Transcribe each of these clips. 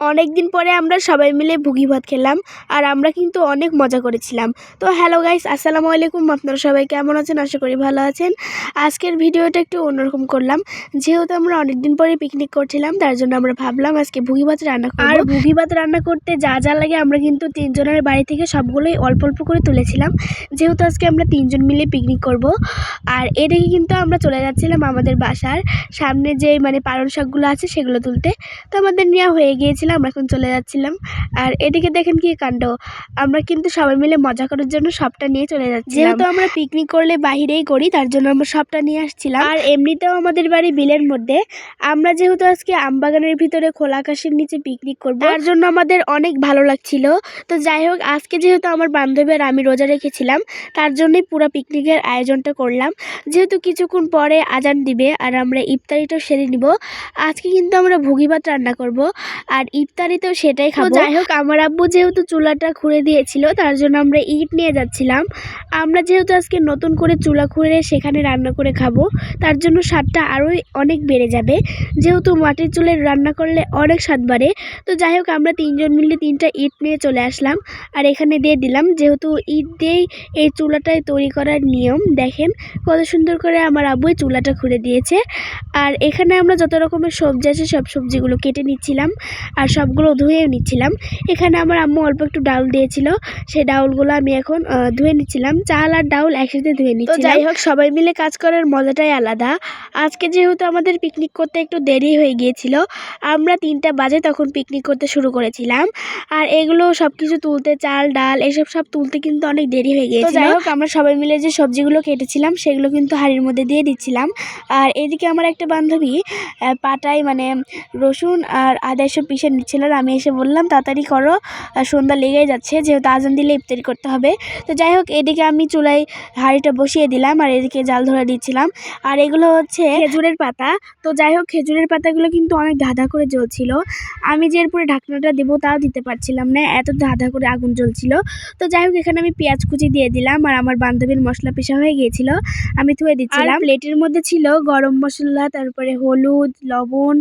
অনেক দিন পরে আমরা সবাই মিলে ভুগি ভাত খেলাম আর আমরা কিন্তু অনেক মজা করেছিলাম। তো হ্যালো গাইস আসসালামু আলাইকুম। আপনারা সবাই কেমন আছেন? আশা করি ভালো আছেন। আজকের ভিডিওটা একটু অন্যরকম করলাম। যেহেতু আমরা অনেক দিন পরে পিকনিক করছিলাম, তার জন্য আমরা ভাবলাম আজকে ভুগি ভাত রান্না করব। আর ভুগি ভাত রান্না করতে যা যা লাগে আমরা কিন্তু তিনজনের বাড়ি থেকে সবগুলোই অল্প অল্প করে তুলেছিলাম। যেহেতু আজকে আমরা তিনজন মিলে পিকনিক করব। আর এদিকে কিন্তু আমরা চলে যাচ্ছিলাম আমাদের বাসার সামনে যে মানে পালং শাকগুলো আছে সেগুলো তুলতে। তো আমাদের নেওয়া হয়ে গিয়েছিল আমরা এখন চলে যাচ্ছিলাম। আর এদিকে দেখেন কি কাণ্ড। আমরা কিন্তু সবাই মিলে মজা করার জন্য সবটা নিয়ে চলে যাচ্ছি যেহেতু আমরা পিকনিক করলে বাহিরেই করি তার জন্য আমরা সবটা নিয়ে আসছিলাম। আর এমনিতেও আমাদের বাড়ি বিলের মধ্যে। আমরা যেহেতু আজকে আমবাগানের ভিতরে খোলা আকাশের নিচে পিকনিক করব তার জন্য আমাদের অনেক ভালো লাগছিল। তো যাই হোক আজকে যেহেতু আমার বান্ধবী আর আমি রোজা রেখেছিলাম তার জন্যই পুরো পিকনিকের আয়োজনটা করলাম। যেহেতু কিছুক্ষণ পরে আজান দিবে আর আমরা ইফতারিটাও সেরে নিব আজকে কিন্তু আমরা ভুগি ভাত রান্না করব। আর ইফতারিতেও সেটাই খাব। যাই হোক আমার আব্বু যেহেতু চুলাটা খুঁড়ে দিয়েছিল তার জন্য আমরা ইট নিয়ে যাচ্ছিলাম। আমরা যেহেতু আজকে নতুন করে চুলা খুঁড়ে সেখানে রান্না করে খাব তার জন্য স্বাদটা আরোই অনেক বেড়ে যাবে। যেহেতু মাটির চুলে রান্না করলে অনেক স্বাদ বাড়ে তো যাই হোক আমরা তিনজন মিলে তিনটা ইট নিয়ে চলে আসলাম। আর এখানে দিয়ে দিলাম যেহেতু ইট দিয়েই এই চুলাটায় তৈরি করার নিয়ম দেখেন কত সুন্দর করে আমার আব্বুই চুলাটা খুঁড়ে দিয়েছে। আর এখানে আমরা যত রকমের সবজি আছে সব সবজিগুলো কেটে নিচ্ছিলাম। আর সবগুলো ধুয়েও নিচ্ছিলাম। এখানে আমার আম্মু অল্প একটু ডাউল দিয়েছিল। সেই ডাউলগুলো আমি এখন ধুয়ে নিচ্ছিলাম। চাল আর ডাউল একসাথে ধুয়ে নিচ্ছি যাই হোক সবাই মিলে কাজ করার মজাটাই আলাদা। আজকে যেহেতু আমাদের পিকনিক করতে একটু দেরি হয়ে গিয়েছিল আমরা তিনটা বাজে তখন পিকনিক করতে শুরু করেছিলাম। আর এগুলো সব কিছু তুলতে চাল ডাল এসব সব তুলতে কিন্তু অনেক দেরি হয়ে গিয়েছিল। যাই হোক আমরা সবাই মিলে যে সবজিগুলো কেটেছিলাম সেগুলো কিন্তু হাঁড়ির মধ্যে দিয়ে দিচ্ছিলাম। আর এদিকে আমার একটা বান্ধবী পাটায় মানে রসুন আর আদা এসব পিষে নিচ্ছিল আর আমি এসে বললাম, তাড়াতাড়ি করো আর সন্ধ্যা লেগেই যাচ্ছে, যেহেতু আজান দিলে ইফতারি করতে হবে। তো যাই হোক, এদিকে আমি চুলায় হাঁড়িটা বসিয়ে দিলাম আর এদিকে জাল ধরে দিচ্ছিলাম আর এগুলো হচ্ছে খেজুরের পাতা। তো যাই হোক, খেজুরের পাতাগুলো কিন্তু অনেক ধাঁধা করে জ্বলছিল। আমি যে এরপরে ঢাকনাটা দেবো, তাও দিতে পারছিলাম না, এত ধাঁধা করে আগুন জ্বলছিল। তো যাই হোক, এখানে আমি পেঁয়াজ কুচি দিয়ে দিলাম আর আমার বান্ধবীর মশলা পেশা হয়ে গিয়েছিল। আমি ধুয়ে দিচ্ছিলাম। প্লেটের মধ্যে ছিল গরম মশলা, তারপরে হলুদ, লবণ,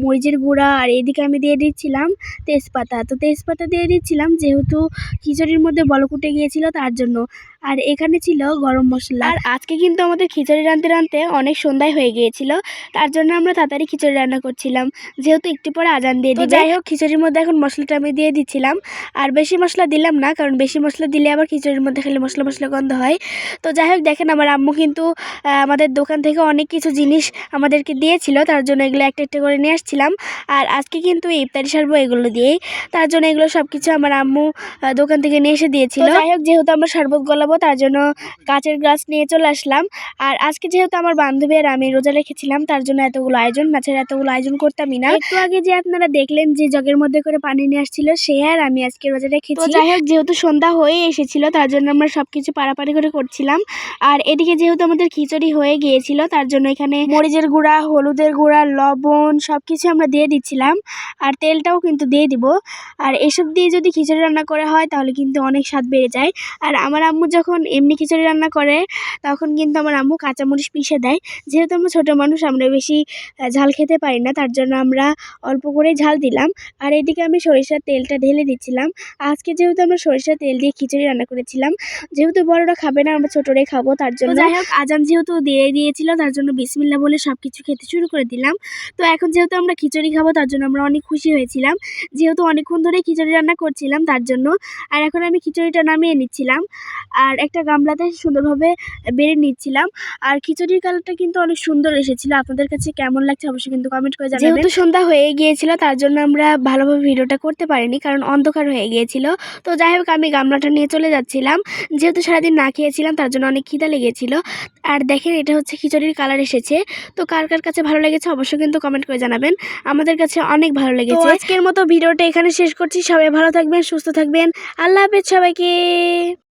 মরিচের গুঁড়া, আর এদিকে আমি দিয়ে দিচ্ছিলাম তেজপাতা। তো তেজপাতা দিয়ে দিচ্ছিলাম যেহেতু খিচুড়ির মধ্যে বলকুটে গিয়েছিল তার জন্য। আর এখানে ছিল গরম মশলা। আর আজকে কিন্তু আমাদের খিচুড়ি রাঁধতে রাঁধতে অনেক সন্ধ্যায় হয়ে গিয়েছিল তার জন্য আমরা তাড়াতাড়ি খিচুড়ি রান্না করছিলাম। যেহেতু একটু পরে আজান দিয়ে দিই যাই হোক খিচুড়ির মধ্যে এখন মশলাটা আমি দিয়ে দিচ্ছিলাম। আর বেশি মশলা দিলাম না কারণ বেশি মশলা দিলে আবার খিচুড়ির মধ্যে খেলে মশলা মশলা গন্ধ হয়। তো যাই হোক দেখেন আমার আম্মু কিন্তু আমাদের দোকান থেকে অনেক কিছু জিনিস আমাদেরকে দিয়েছিল তার জন্য এগুলো একটা একটা করে নিয়ে আসছিলাম। আর আজকে কিন্তু ইফতারি সারবো এগুলো দিয়েই। তার জন্য এগুলো সব কিছু আমার আম্মু দোকান থেকে নিয়ে এসে দিয়েছিল। যাই হোক যেহেতু আমরা শরবত গলাবো তার জন্য কাঁচের গ্লাস নিয়ে চলে আসলাম। আর আজকে যেহেতু আমার বান্ধবী আর আমি রোজা রেখেছিলাম তার জন্য এতগুলো আয়োজন মাছের এতগুলো আয়োজন করতামই না। একটু আগে যে আপনারা দেখলেন যে জগের মধ্যে করে পানি নিয়ে আসছিল সে আর আমি আজকে রোজা রেখেছি। যাই হোক যেহেতু সন্ধ্যা হয়ে এসেছিল তার জন্য আমরা সবকিছু পাড়াপাড়ি করে করছিলাম। আর এদিকে যেহেতু আমাদের খিচুড়ি হয়ে গিয়েছিল তার জন্য এখানে মরিচের গুঁড়া হলুদের গুঁড়া লবণ সব কিছু আমরা দিয়ে দিচ্ছিলাম। আর তেলটাও কিন্তু দিয়ে দিব। আর এসব দিয়ে যদি খিচুড়ি রান্না করা হয় তাহলে কিন্তু অনেক স্বাদ বেড়ে যায়। আর আমার আম্মু যখন এমনি খিচুড়ি রান্না করে তখন কিন্তু আমার আম্মু কাঁচামরিচ পিষে দেয়। যেহেতু আমরা ছোটো মানুষ আমরা বেশি ঝাল খেতে পারি না তার জন্য আমরা অল্প করেই ঝাল দিলাম। আর এদিকে আমি সরিষার তেলটা ঢেলে দিচ্ছিলাম। আজকে যেহেতু আমরা সরিষার তেল দিয়ে খিচুড়ি রান্না করেছিলাম যেহেতু বড়রা খাবে না আমরা ছোটরাই খাব তার জন্য যাই হোক আজান যেহেতু দিয়ে দিয়েছিল তার জন্য বিসমিল্লা বলে সব কিছু খেতে শুরু করে দিলাম। তো এখন যেহেতু আমরা খিচুড়ি খাব তার জন্য আমরা অনেক খুশি হয়েছিলাম। যেহেতু অনেকক্ষণ ধরে খিচুড়ি রান্না করছিলাম তার জন্য। আর এখন আমি খিচুড়িটা নামিয়ে নিচ্ছিলাম। আর একটা গামলাতে সুন্দরভাবে বেড়ে নিচ্ছিলাম। আর খিচুড়ির কালারটা কিন্তু অনেক সুন্দর এসেছিল। আপনাদের কাছে কেমন লাগছে অবশ্যই কিন্তু কমেন্ট করে জানাবেন। যেহেতু সন্ধ্যা হয়ে গিয়েছিল তার জন্য আমরা ভালোভাবে ভিডিওটা করতে পারিনি কারণ অন্ধকার হয়ে গিয়েছিল। তো যাই হোক আমি গামলাটা নিয়ে চলে যাচ্ছিলাম। যেহেতু সারাদিন না খেয়েছিলাম তার জন্য অনেক খিদা লেগেছিল। আর দেখেন এটা হচ্ছে খিচুড়ির কালার এসেছে। তো কার কার কাছে ভালো লেগেছে অবশ্যই কিন্তু কমেন্ট করে জানাবেন। আমাদের কাছে অনেক ভালো লেগেছে। আজকের মতো ভিডিওটা এখানে শেষ করছি। সবাই ভালো থাকবেন সুস্থ থাকবেন। আল্লাহ হাফেজ সবাইকে।